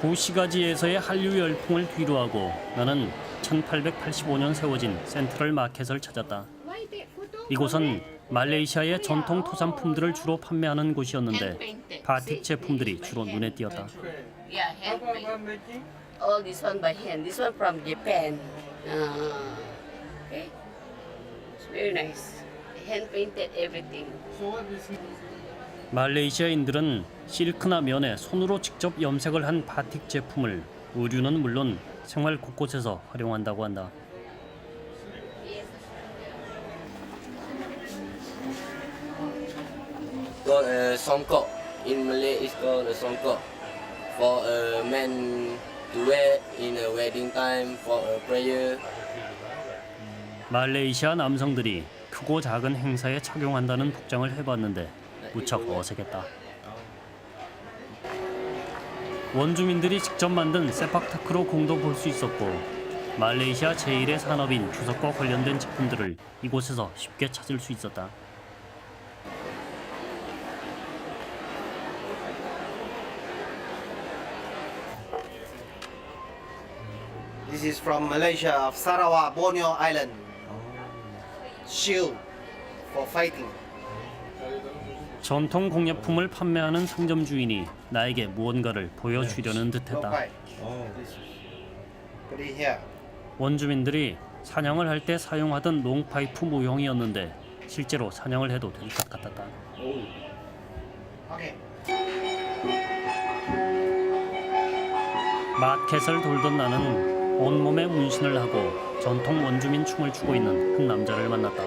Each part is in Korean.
구시가지에서의 한류 열풍을 뒤로하고 나는 1885년 세워진 센트럴 마켓을 찾았다. 이곳은 말레이시아의 전통 토산품들을 주로 판매하는 곳이었는데 바틱 제품들이 주로 눈에 띄었다. Uh. 말레이시아인들은 실크나 면에 손으로 직접 염색을 한 바틱 제품을 의류는 물론 생활 곳곳에서 활용한다고 한다. called a songkok. In Malay, it's called a songkok. For a man to wear in a wedding time for a prayer. 말레이시아 남성들이 크고 작은 행사에 착용한다는 복장을 해봤는데 무척 어색했다. 원주민들이 직접 만든 세팍타크로 공도 볼 수 있었고 말레이시아 제1의 산업인 주석과 관련된 제품들을 이곳에서 쉽게 찾을 수 있었다. This is from Malaysia of Sarawak, Borneo Island. Shield for fighting. 전통 공예품을 판매하는 상점 주인이 나에게 무언가를 보여주려는 듯했다. 원주민들이 사냥을 할 때 사용하던 롱파이프 모형이었는데 실제로 사냥을 해도 될 것 같았다. 마켓을 돌던 나는 온몸에 문신을 하고 전통 원주민 춤을 추고 있는 한 남자를 만났다.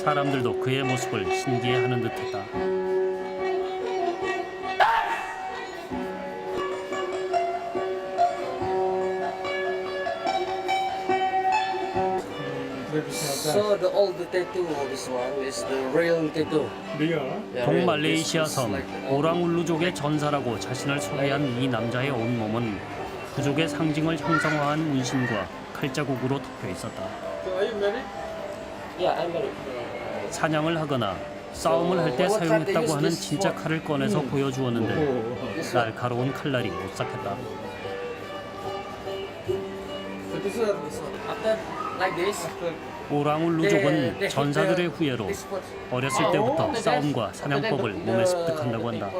사람들도 그의 모습을 신기해하는 듯했다. So the old tattoo of this one is the real tattoo. Yeah, real. 동말레이시아 섬 오랑울루족의 전사라고 자신을 소개한 이 남자의 온몸은 부족의 상징을 형상화한 문신과 칼자국으로 덮여 있었다. Married. 사냥을 하거나 싸움을 할 때 사용했다고 하는 진짜 칼을 꺼내서 보여주었는데 날카로운 칼날이 오싹했다. 오랑울루족은 전사들의 후예로 어렸을 때부터 싸움과 사냥법을 몸에 습득한다고 한다.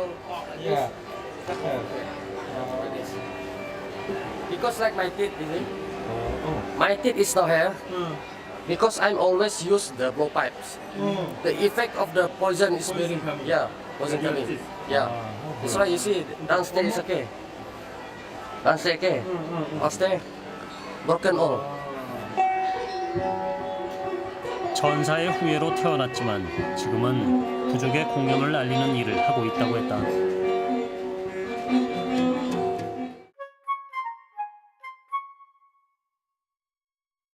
Because like my teeth, you see? My teeth is not here. Because I'm always use the blowpipes. The effect of the poison is very yeah, poison coming. Yeah. That's why you see downstairs is okay. Downstairs okay. Upstairs broken all. 전사의 후예로 태어났지만 지금은 부족의 공연을 알리는 일을 하고 있다고 했다.